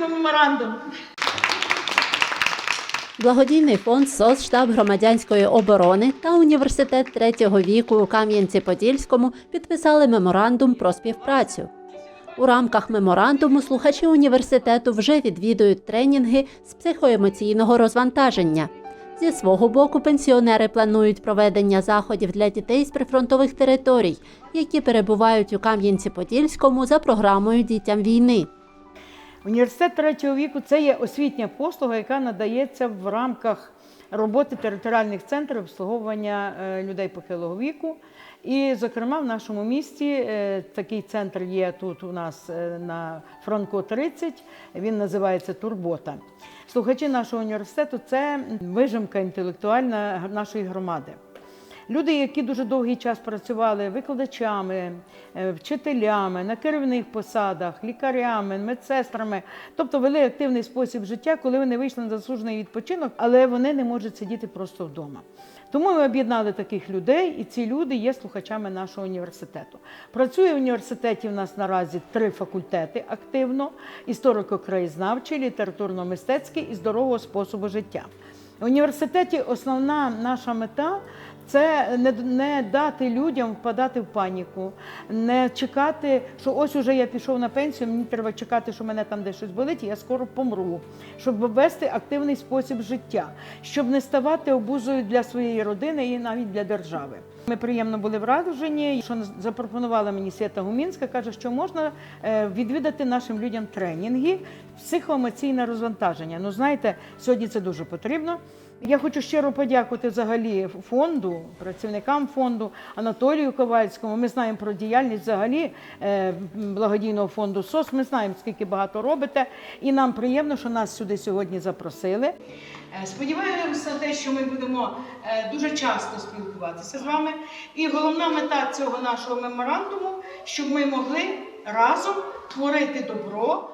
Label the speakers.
Speaker 1: підписуємо меморандум.
Speaker 2: Благодійний фонд СОС штаб громадянської оборони та університет третього віку у Кам'янці-Подільському підписали меморандум про співпрацю. У рамках меморандуму слухачі університету вже відвідують тренінги з психоемоційного розвантаження. Зі свого боку, пенсіонери планують проведення заходів для дітей з прифронтових територій, які перебувають у Кам'янці-Подільському за програмою Дітям війни.
Speaker 1: Університет третього віку це є освітня послуга, яка надається в рамках роботи територіальних центрів обслуговування е, людей похилого віку. І, зокрема, в нашому місті е, такий центр є тут у нас е, на Франко 30, він називається Турбота. Слухачі нашого університету це вижимка інтелектуальна нашої громади. Люди, які дуже довгий час працювали викладачами, е, вчителями на керівних посадах, лікарями, медсестрами, тобто вели активний спосіб життя, коли вони вийшли на заслужений відпочинок, але вони не можуть сидіти просто вдома. Тому ми об'єднали таких людей, і ці люди є слухачами нашого університету. Працює в університеті в нас наразі три факультети активно: історико-краєзнавчий, літературно-мистецький і здорового способу життя. В університеті основна наша мета це не, не дати людям впадати в паніку, не чекати, що ось уже я пішов на пенсію, мені треба чекати, що мене там десь щось болить, і я скоро помру, щоб вести активний спосіб життя, щоб не ставати обузою для своєї родини і навіть для держави. Ми приємно були вражені, що запропонувала мені Свята Гумінська, каже, що можна е, відвідати нашим людям тренінги, психоемоційне розвантаження. Ну знаєте, сьогодні це дуже потрібно. Я хочу щиро подякувати взагалі фонду, працівникам фонду Анатолію Ковальському. Ми знаємо про діяльність взагалі е, благодійного фонду СОС. Ми знаємо, скільки багато робите, і нам приємно, що нас сюди сьогодні запросили. Е, Сподіваємося те, що ми будемо дуже часто спілкуватися з вами. І головна мета цього нашого меморандуму, щоб ми могли разом творити добро.